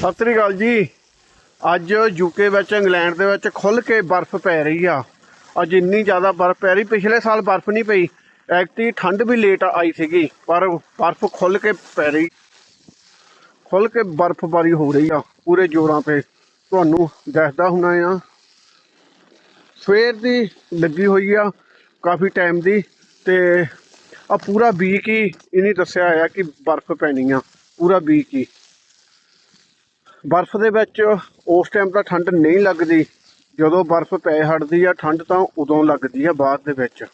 ਸਤਿ ਸ੍ਰੀ ਅਕਾਲ ਜੀ। ਅੱਜ ਯੂਕੇ ਵਿੱਚ, ਇੰਗਲੈਂਡ ਦੇ ਵਿੱਚ ਖੁੱਲ ਕੇ ਬਰਫ਼ ਪੈ ਰਹੀ ਆ। ਅੱਜ ਇੰਨੀ ਜ਼ਿਆਦਾ ਬਰਫ਼ ਪੈ ਰਹੀ, ਪਿਛਲੇ ਸਾਲ ਬਰਫ਼ ਨਹੀਂ ਪਈ। ਐਕਤੀ ਠੰਡ ਵੀ ਲੇਟ ਆਈ ਸੀਗੀ, ਪਰ ਬਰਫ਼ ਖੁੱਲ ਕੇ ਪੈ ਰਹੀ। ਖੁੱਲ ਕੇ ਬਰਫ਼ਬਾਰੀ ਹੋ ਰਹੀ ਆ, ਪੂਰੇ ਜ਼ੋਰਾਂ ਤੇ। ਤੁਹਾਨੂੰ ਦੱਸਦਾ ਹੁਣਾ ਆ, ਸਵੇਰ ਦੀ ਲੱਗੀ ਹੋਈ ਆ, ਕਾਫੀ ਟਾਈਮ ਦੀ। ਤੇ ਆ ਪੂਰਾ ਵੀਕ ਹੀ, ਇਹਨੇ ਦੱਸਿਆ ਆ ਕਿ ਬਰਫ਼ ਪੈਣੀ ਆ, ਪੂਰਾ ਵੀਕ ਹੀ। ਬਰਫ਼ ਦੇ ਵਿੱਚ ਉਸ ਟਾਈਮ ਤਾਂ ਠੰਡ ਨਹੀਂ ਲੱਗਦੀ। ਜਦੋਂ ਬਰਫ਼ ਪੈ ਹਟਦੀ ਆ, ਠੰਡ ਤਾਂ ਉਦੋਂ ਲੱਗਦੀ ਆ ਬਾਅਦ ਦੇ ਵਿੱਚ।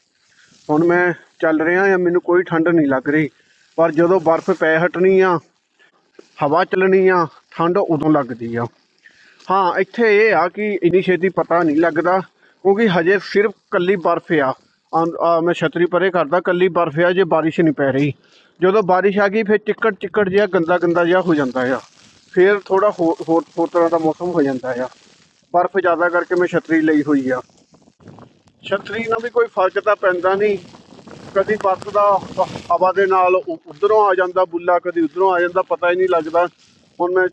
ਹੁਣ ਮੈਂ ਚੱਲ ਰਿਹਾ ਆ, ਮੈਨੂੰ ਕੋਈ ਠੰਡ ਨਹੀਂ ਲੱਗ ਰਹੀ। ਪਰ ਜਦੋਂ ਬਰਫ਼ ਪੈ ਹਟਣੀ ਆ, ਹਵਾ ਚੱਲਣੀ ਆ, ਠੰਡ ਉਦੋਂ ਲੱਗਦੀ ਆ। ਹਾਂ, ਇੱਥੇ ਇਹ ਆ ਕਿ ਇੰਨੀ ਛੇਤੀ ਪਤਾ ਨਹੀਂ ਲੱਗਦਾ, ਕਿਉਂਕਿ ਹਜੇ ਸਿਰਫ ਕੱਲੀ ਬਰਫ਼ ਆ। ਮੈਂ ਛਤਰੀ ਪਰੇ ਕਰਦਾ, ਕੱਲੀ ਬਰਫ਼ ਆ, ਜੇ ਬਾਰਿਸ਼ ਨਹੀਂ ਪੈ ਰਹੀ। ਜਦੋਂ ਬਾਰਿਸ਼ ਆ ਗਈ, ਫਿਰ ਚਿੱਕੜ ਚਿੱਕੜ ਜਿਹਾ ਗੰਦਾ ਗੰਦਾ ਜਿਹਾ ਹੋ ਜਾਂਦਾ ਆ। ਫਿਰ ਥੋੜਾ ਹੋਰ ਹੋਰ ਹੋਰ ਤਰ੍ਹਾਂ ਦਾ ਮੌਸਮ ਹੋ ਜਾਂਦਾ ਆ। ਬਰਫ਼ ਜ਼ਿਆਦਾ ਕਰਕੇ ਮੈਂ ਛਤਰੀ ਲਈ ਹੋਈ ਆ। ਛਤਰੀ ਨਾਲ ਵੀ ਕੋਈ ਫ਼ਰਕ ਤਾਂ ਪੈਂਦਾ ਨਹੀਂ। ਕਦੀ ਬਰਫ਼ ਦਾ ਹਵਾ ਦੇ ਨਾਲ ਉਧਰੋਂ ਆ ਜਾਂਦਾ ਬੁੱਲਾ, ਕਦੀ ਉਧਰੋਂ ਆ ਜਾਂਦਾ, ਪਤਾ ਹੀ ਨਹੀਂ ਲੱਗਦਾ। ਹੁਣ ਮੈਂ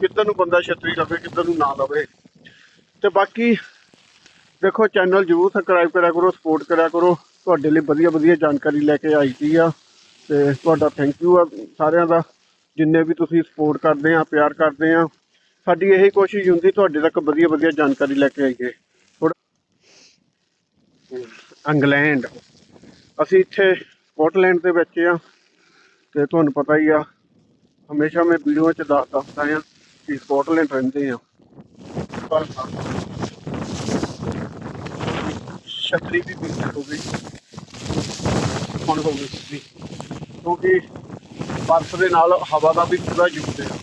ਕਿੱਧਰ ਨੂੰ ਬੰਦਾ ਛਤਰੀ ਲਵੇ, ਕਿੱਧਰ ਨੂੰ ਨਾ ਲਵੇ। ਤੇ ਬਾਕੀ ਦੇਖੋ ਚੈਨਲ ਜਰੂਰ ਸਬਸਕ੍ਰਾਈਬ ਕਰਿਆ ਕਰੋ ਸਪੋਰਟ ਕਰਿਆ ਕਰੋ। ਤੁਹਾਡੇ ਲਈ ਵਧੀਆ ਵਧੀਆ ਜਾਣਕਾਰੀ ਲੈ ਕੇ ਆਈ ਦੀ ਆ। ਤੇ ਤੁਹਾਡਾ ਥੈਂਕ ਯੂ ਆ ਸਾਰਿਆਂ ਦਾ। ਜਿੰਨੇ ਵੀ ਤੁਸੀਂ ਸਪੋਰਟ ਕਰਦੇ ਆ, ਪਿਆਰ ਕਰਦੇ ਆ, ਸਾਡੀ ਇਹੀ ਕੋਸ਼ਿਸ਼ ਹੁੰਦੀ ਤੁਹਾਡੇ ਤੱਕ ਵਧੀਆ ਵਧੀਆ ਜਾਣਕਾਰੀ ਲੈ ਕੇ ਆਈਏ। ਥੋੜਾ ਇੰਗਲੈਂਡ, ਅਸੀਂ ਇੱਥੇ ਸਕਾਟਲੈਂਡ ਦੇ ਵਿੱਚ ਆ ਤੇ ਤੁਹਾਨੂੰ ਪਤਾ ਹੀ ਆ, ਹਮੇਸ਼ਾ ਮੈਂ ਵੀਡੀਓ 'ਚ ਦੱਸ ਦੱਸਦਾ ਆ ਕਿ ਸਕਾਟਲੈਂਡ ਰਹਿੰਦੇ ਆ। ਪਰ ਛਤਰੀ ਵੀ ਬਿਲਕੁਲ ਹੋ ਗਈ। ਹੁਣ ਹੋ ਗਈ। ਕਿਉਂਕਿ ਬਰਫ਼ ਦੇ ਨਾਲ ਹਵਾ ਦਾ ਵੀ ਪੂਰਾ ਯੂਜ਼ ਹੈ